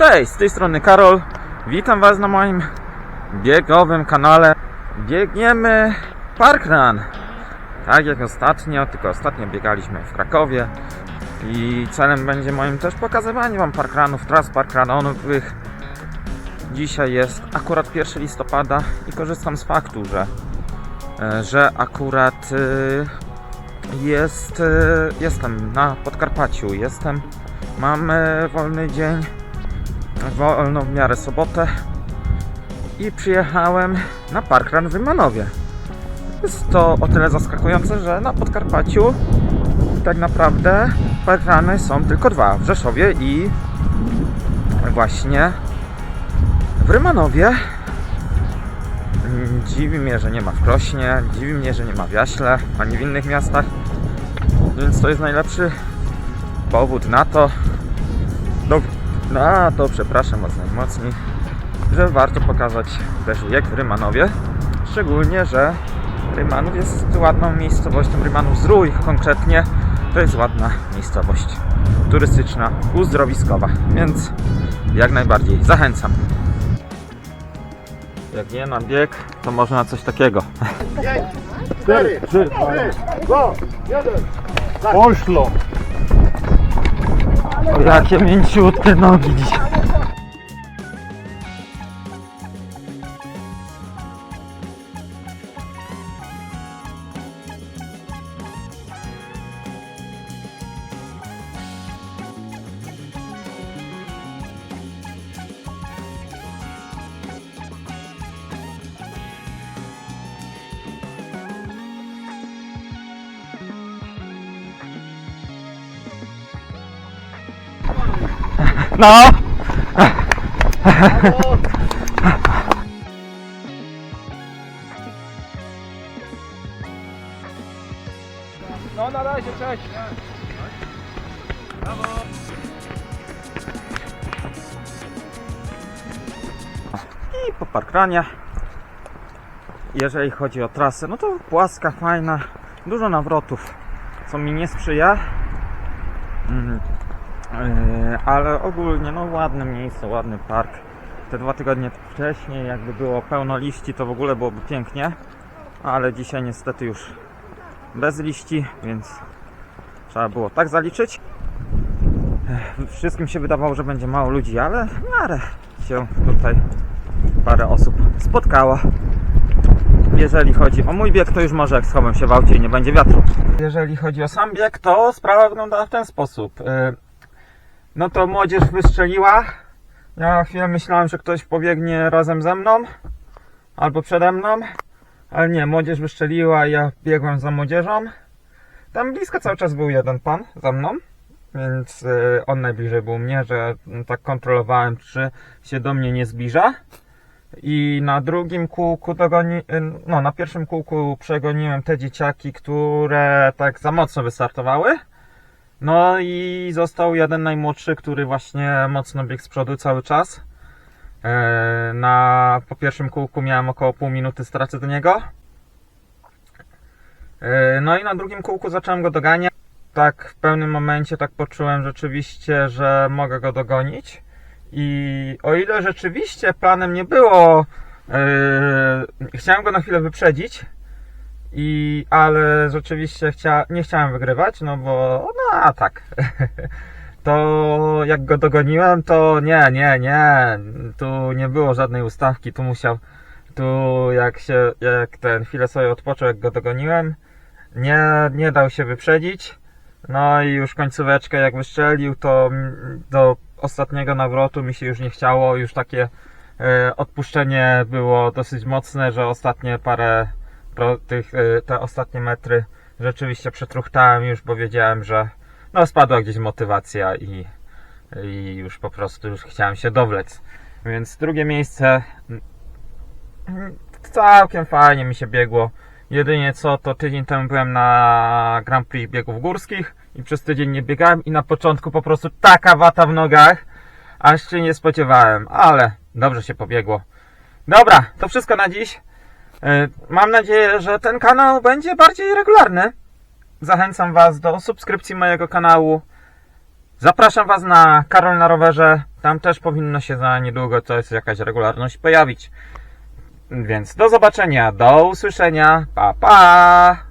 Cześć, z tej strony Karol. Witam Was na moim biegowym kanale. Biegniemy parkrun. Tak jak ostatnio, tylko ostatnio biegaliśmy w Krakowie. I celem będzie moim też pokazywanie Wam parkrunów, tras parkrunowych. Dzisiaj jest akurat 1 listopada i korzystam z faktu, że, e, że akurat e, jest, e, jestem na Podkarpaciu, jestem, mam wolny dzień, wolną w miarę sobotę i przyjechałem na parkrun w Rymanowie. Jest to o tyle zaskakujące, że na Podkarpaciu tak naprawdę parkruny są tylko dwa, w Rzeszowie i właśnie w Rymanowie. Mm, Dziwi mnie, że nie ma w Krośnie, dziwi mnie, że nie ma w Jaśle, ani w innych miastach. Więc to jest najlepszy powód na to, no, na to, przepraszam Was najmocniej, że warto pokazać też jak w Rymanowie. Szczególnie, że Rymanów jest ładną miejscowością, Rymanów Zdrój konkretnie, to jest ładna miejscowość turystyczna, uzdrowiskowa, więc jak najbardziej zachęcam. Jak nie na bieg, to może na coś takiego. Cztery, trzy, dwa, jeden. Poszło. O, jakie mięciutkie nogi dzisiaj. No! No na razie, cześć. I po parkranie. Jeżeli chodzi o trasę, no to płaska, fajna, dużo nawrotów, co mi nie sprzyja. Yy, ale ogólnie, no ładne miejsce, ładny park. Te dwa tygodnie wcześniej, jakby było pełno liści, to w ogóle byłoby pięknie. Ale dzisiaj niestety już bez liści, więc trzeba było tak zaliczyć. Ech, Wszystkim się wydawało, że będzie mało ludzi, ale w miarę się tutaj parę osób spotkało. Jeżeli chodzi o mój bieg, to już może jak schowam się w aucie i nie będzie wiatru. Jeżeli chodzi o sam bieg, to sprawa wygląda w ten sposób. No to młodzież wystrzeliła. Ja chwilę myślałem, że ktoś pobiegnie razem ze mną albo przede mną, ale nie, młodzież wystrzeliła i ja biegłem za młodzieżą. Tam blisko cały czas był jeden pan za mną, więc y, on najbliżej był mnie, że tak kontrolowałem, czy się do mnie nie zbliża. I na drugim kółku dogoni, y, no na pierwszym kółku przegoniłem te dzieciaki, które tak za mocno wystartowały. No i został jeden najmłodszy, który właśnie mocno biegł z przodu cały czas. E, Na, po pierwszym kółku miałem około pół minuty straty do niego. E, No i na drugim kółku zacząłem go doganiać. Tak w pewnym momencie tak poczułem rzeczywiście, że mogę go dogonić. I o ile rzeczywiście planem nie było, yy, chciałem go na chwilę wyprzedzić, i, ale rzeczywiście chcia, nie chciałem wygrywać, no bo, no a tak. To jak go dogoniłem, to nie, nie, nie, tu nie było żadnej ustawki, tu musiał, tu jak się, jak ten chwilę sobie odpoczął, jak go dogoniłem, nie, nie dał się wyprzedzić. No i już końcóweczkę jak wystrzelił, to do ostatniego nawrotu mi się już nie chciało, już takie e, odpuszczenie było dosyć mocne, że ostatnie parę pro, tych, e, te ostatnie metry rzeczywiście przetruchtałem już, bo wiedziałem, że no spadła gdzieś motywacja i, i już po prostu już chciałem się dowlec. Więc drugie miejsce mm, całkiem fajnie mi się biegło. Jedynie co, to tydzień temu byłem na Grand Prix biegów górskich i przez tydzień nie biegałem i na początku po prostu taka wata w nogach, aż się nie spodziewałem, ale dobrze się pobiegło. Dobra, to wszystko na dziś. E, Mam nadzieję, że ten kanał będzie bardziej regularny. Zachęcam Was do subskrypcji mojego kanału. Zapraszam Was na Karol na rowerze Tam też powinno się za niedługo coś, jakaś regularność pojawić. Więc do zobaczenia, do usłyszenia, pa pa!